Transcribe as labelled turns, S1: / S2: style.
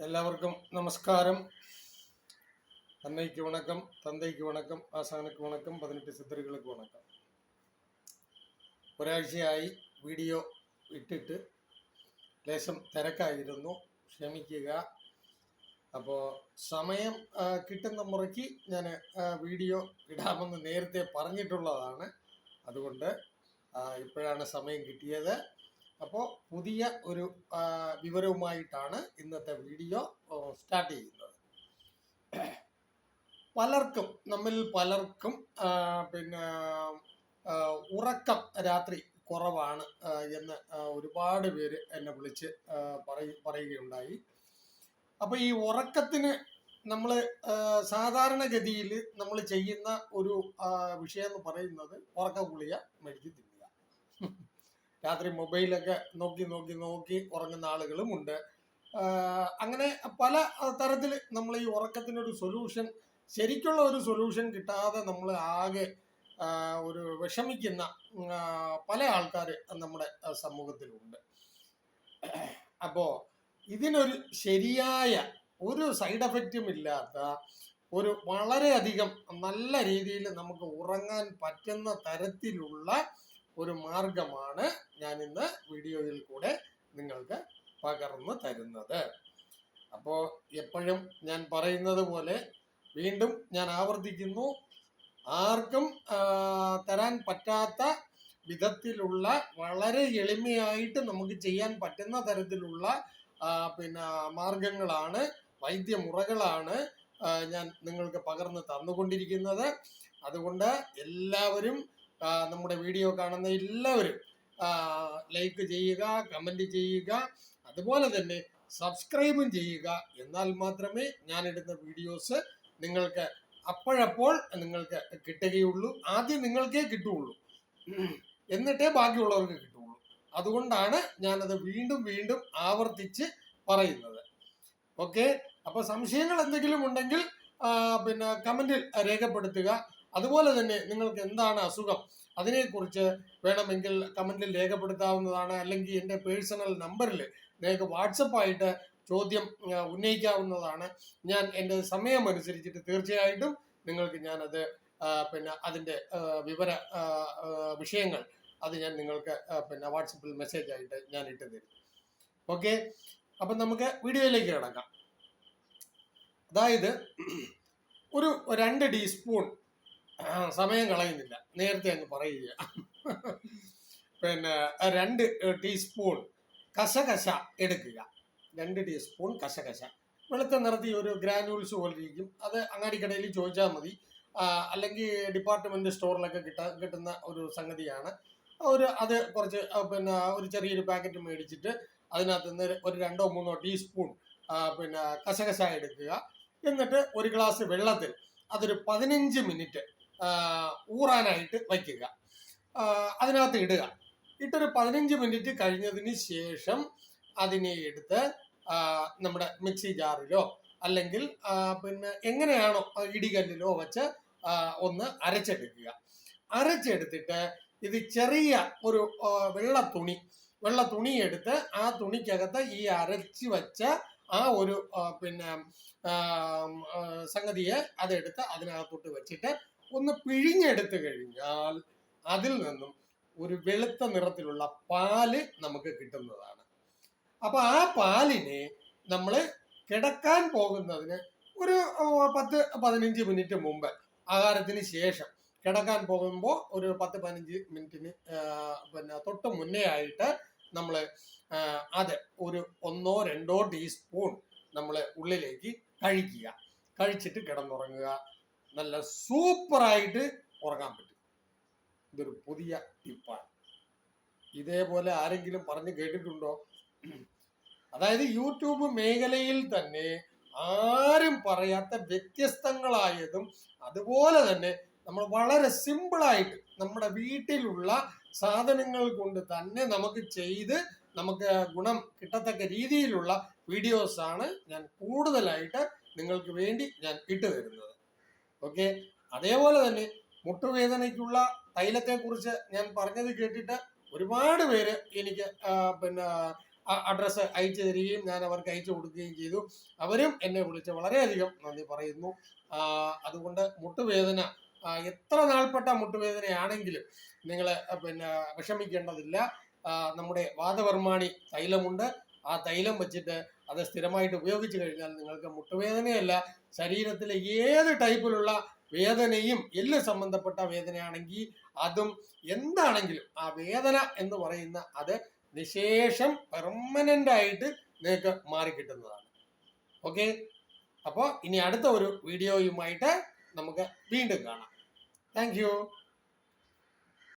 S1: எல்லாருக்கும் நமஸ்காரம் அன்னைக்கு வணக்கம் தந்தைக்கு வணக்கம் ആശാനക്ക് വണക്കം പതിനെട്ട് സിദ്ധറുകൾക്ക് വണക്കം ഒരാഴ്ചയായി വീഡിയോ ഇട്ടിട്ട് ലേശം തിരക്കായിരുന്നു ക്ഷമിക്കുക അപ്പോൾ സമയം ആ, കിട്ടുന്ന മുറയ്ക്ക് ഞാൻ വീഡിയോ ഇടാമെന്ന് നേരത്തെ പറഞ്ഞിട്ടുള്ളതാണ് അതുകൊണ്ട് ആ, ഇപ്പോഴാണ് സമയം കിട്ടിയത് അപ്പോൾ പുതിയ ഒരു വിവരവുമായിട്ടാണ് ഇന്നത്തെ വീഡിയോ സ്റ്റാർട്ട് ചെയ്യുന്നത്. പലർക്കും നമ്മിൽ പലർക്കും പിന്നെ ഉറക്കം രാത്രി കുറവാണ് എന്ന് ഒരുപാട് പേര് എന്നെ വിളിച്ച് പറയുകയുണ്ടായി. അപ്പൊ ഈ ഉറക്കത്തിന് നമ്മൾ സാധാരണഗതിയിൽ നമ്മൾ ചെയ്യുന്ന ഒരു വിഷയം എന്ന് പറയുന്നത് ഉറക്ക ഗുളിക മേടിച്ച് തിന്നുക. രാത്രി മൊബൈലൊക്കെ നോക്കി നോക്കി നോക്കി ഉറങ്ങുന്ന ആളുകളും ഉണ്ട് അങ്ങനെ പല തരത്തിൽ നമ്മൾ ഈ ഉറക്കത്തിനൊരു സൊല്യൂഷൻ ശരിക്കുള്ള ഒരു സൊല്യൂഷൻ കിട്ടാതെ നമ്മൾ ആകെ ഒരു വിഷമിക്കുന്ന പല ആൾക്കാർ നമ്മുടെ സമൂഹത്തിലുണ്ട്. അപ്പോൾ ഇതിനൊരു ശരിയായ ഒരു സൈഡ് എഫക്റ്റും ഇല്ലാത്ത ഒരു വളരെയധികം നല്ല രീതിയിൽ നമുക്ക് ഉറങ്ങാൻ പറ്റുന്ന തരത്തിലുള്ള ഒരു മാർഗമാണ് ഞാൻ ഇന്ന് വീഡിയോയിൽ കൂടെ നിങ്ങൾക്ക് പകർന്നു തരുന്നത്. അപ്പോൾ എപ്പോഴും ഞാൻ പറയുന്നത് പോലെ വീണ്ടും ഞാൻ ആവർത്തിക്കുന്നു. ആർക്കും തരാൻ പറ്റാത്ത വിധത്തിലുള്ള വളരെ എളിമയായിട്ട് നമുക്ക് ചെയ്യാൻ പറ്റുന്ന തരത്തിലുള്ള പിന്നെ മാർഗങ്ങളാണ് വൈദ്യമുറകളാണ് ഞാൻ നിങ്ങൾക്ക് പകർന്ന് തന്നുകൊണ്ടിരിക്കുന്നത്. അതുകൊണ്ട് എല്ലാവരും നമ്മുടെ വീഡിയോ കാണുന്ന എല്ലാവരും ലൈക്ക് ചെയ്യുക കമന്റ് ചെയ്യുക അതുപോലെ തന്നെ സബ്സ്ക്രൈബും ചെയ്യുക. എന്നാൽ മാത്രമേ ഞാനിടുന്ന വീഡിയോസ് നിങ്ങൾക്ക് അപ്പോഴപ്പോൾ നിങ്ങൾക്ക് കിട്ടുകയുള്ളൂ. ആദ്യം നിങ്ങൾക്കേ കിട്ടുകയുള്ളൂ. എന്നിട്ടേ ബാക്കിയുള്ളവർക്ക് കിട്ടുകയുള്ളൂ. അതുകൊണ്ടാണ് ഞാനത് വീണ്ടും വീണ്ടും ആവർത്തിച്ച് പറയുന്നത്. ഓക്കെ അപ്പോൾ സംശയങ്ങൾ എന്തെങ്കിലും ഉണ്ടെങ്കിൽ പിന്നെ കമന്റിൽ രേഖപ്പെടുത്തുക. അതുപോലെ തന്നെ നിങ്ങൾക്ക് എന്താണ് അസുഖം? അതിനെക്കുറിച്ച് വേണമെങ്കിൽ കമന്റിൽ രേഖപ്പെടുത്താവുന്നതാണ്. അല്ലെങ്കിൽ എന്റെ പേഴ്സണൽ നമ്പറിൽ നിങ്ങൾക്ക് വാട്സപ്പായിട്ട് ചോദ്യം ഉന്നയിക്കാവുന്നതാണ്. ഞാൻ എന്റെ സമയമനുസരിച്ചിട്ട് തീർച്ചയായിട്ടും നിങ്ങൾക്ക് ഞാനത് പിന്നെ അതിന്റെ വിവര വിഷയങ്ങൾ അത് ഞാൻ നിങ്ങൾക്ക് പിന്നെ വാട്സപ്പിൽ മെസ്സേജ് ആയിട്ട് ഞാൻ ഇട്ട് തരും. ഓക്കെ അപ്പം നമുക്ക് വീഡിയോയിലേക്ക് കിടക്കാം. അതായത് ഒരു രണ്ട് ടീസ്പൂൺ സമയം കളയുന്നില്ല. നേരത്തെ അങ്ങ് പറയുക. പിന്നെ രണ്ട് ടീസ്പൂൺ കശകശ എടുക്കുക. രണ്ട് ടീസ്പൂൺ കശകശ. വെളുത്ത നിറത്തി ഒരു ഗ്രാനുവൽസ് പോലെ ഇരിക്കും. അത് അങ്ങാടിക്കടയിൽ ചോദിച്ചാൽ മതി. അല്ലെങ്കിൽ ഡിപ്പാർട്ട്മെന്റ് സ്റ്റോറിലൊക്കെ കിട്ട കിട്ടുന്ന ഒരു സംഗതിയാണ്. ഒരു അത് കുറച്ച് പിന്നെ ഒരു ചെറിയൊരു പാക്കറ്റ് മേടിച്ചിട്ട് അതിനകത്ത് നിന്ന് ഒരു രണ്ടോ മൂന്നോ ടീസ്പൂൺ പിന്നെ കശകശ എടുക്കുക. എന്നിട്ട് ഒരു ഗ്ലാസ് വെള്ളത്തിൽ അതൊരു പതിനഞ്ച് മിനിറ്റ് ഊറാനായിട്ട് വയ്ക്കുക. അതിനകത്ത് ഇടുക. ഇട്ടൊരു പതിനഞ്ച് മിനിറ്റ് കഴിഞ്ഞതിന് ശേഷം അതിനെ എടുത്ത് നമ്മുടെ മിക്സി ജാറിലോ അല്ലെങ്കിൽ പിന്നെ എങ്ങനെയാണോ ഇടികല്ലിലോ വെച്ച് ഒന്ന് അരച്ചെടുക്കുക. അരച്ചെടുത്തിട്ട് ഇത് ചെറിയ ഒരു വെള്ള തുണി വെള്ള തുണി എടുത്ത് ആ തുണിക്കകത്ത് ഈ അരച്ച് വെച്ച ആ ഒരു പിന്നെ സംഗതിയെ അതെടുത്ത് അതിനകത്തോട്ട് വെച്ചിട്ട് ഒന്ന് പിഴിഞ്ഞെടുത്തു കഴിഞ്ഞാൽ അതിൽ നിന്നും ഒരു വെളുത്ത നിറത്തിലുള്ള പാൽ നമുക്ക് കിട്ടുന്നതാണ്. അപ്പൊ ആ പാലിനെ നമ്മൾ കിടക്കാൻ പോകുന്നതിന് ഒരു പത്ത് പതിനഞ്ച് മിനിറ്റ് മുമ്പ് ആഹാരത്തിന് ശേഷം കിടക്കാൻ പോകുമ്പോൾ ഒരു പത്ത് പതിനഞ്ച് മിനിറ്റിന് പിന്നെ തൊട്ട് മുന്നേ ആയിട്ട് നമ്മൾ അത് ഒരു ഒന്നോ രണ്ടോ ടീസ്പൂൺ നമ്മൾ ഉള്ളിലേക്ക് കഴിക്കുക കഴിച്ചിട്ട് കിടന്നുറങ്ങുക. നല്ല സൂപ്പറായിട്ട് ഉറങ്ങാൻ പറ്റും. ഇതൊരു പുതിയ ടിപ്പാണ്. ഇതേപോലെ ആരെങ്കിലും പറഞ്ഞു കേട്ടിട്ടുണ്ടോ? അതായത് യൂട്യൂബ് മേഖലയിൽ തന്നെ ആരും പറയാത്ത വ്യത്യസ്തങ്ങളായതും അതുപോലെ തന്നെ നമ്മൾ വളരെ സിമ്പിളായിട്ട് നമ്മുടെ വീട്ടിലുള്ള സാധനങ്ങൾ കൊണ്ട് തന്നെ നമുക്ക് ചെയ്ത് നമുക്ക് ഗുണം കിട്ടത്തക്ക രീതിയിലുള്ള വീഡിയോസാണ് ഞാൻ കൂടുതലായിട്ട് നിങ്ങൾക്ക് വേണ്ടി ഞാൻ ഇട്ടു തരുന്നത്. ഓക്കെ? അതേപോലെ തന്നെ മുട്ടുവേദനയ്ക്കുള്ള തൈലത്തെക്കുറിച്ച് ഞാൻ പറഞ്ഞത് കേട്ടിട്ട് ഒരുപാട് പേര് എനിക്ക് പിന്നെ അഡ്രസ്സ് അയച്ചു തരികയും ഞാൻ അവർക്ക് അയച്ചു കൊടുക്കുകയും ചെയ്തു. അവരും എന്നെ വിളിച്ച് വളരെയധികം നന്ദി പറയുന്നു. അതുകൊണ്ട് മുട്ടുവേദന എത്ര നാൾപ്പെട്ട മുട്ടുവേദനയാണെങ്കിലും നിങ്ങൾ പിന്നെ വിഷമിക്കേണ്ടതില്ല. നമ്മുടെ വാദവർമാണി തൈലമുണ്ട്. ആ തൈലം വെച്ചിട്ട് അത് സ്ഥിരമായിട്ട് ഉപയോഗിച്ച് കഴിഞ്ഞാൽ നിങ്ങൾക്ക് മുട്ടുവേദനയല്ല ശരീരത്തിലെ ഏത് ടൈപ്പിലുള്ള വേദനയും എല്ല് സംബന്ധപ്പെട്ട വേദനയാണെങ്കിൽ അതും എന്താണെങ്കിലും ആ വേദന എന്ന് പറയുന്ന അത് നിശേഷം പെർമനന്റ് ആയിട്ട് നിങ്ങൾക്ക് മാറിക്കിട്ടുന്നതാണ്. ഓക്കെ അപ്പോൾ ഇനി അടുത്ത ഒരു വീഡിയോയുമായിട്ട് നമുക്ക് വീണ്ടും കാണാം. താങ്ക്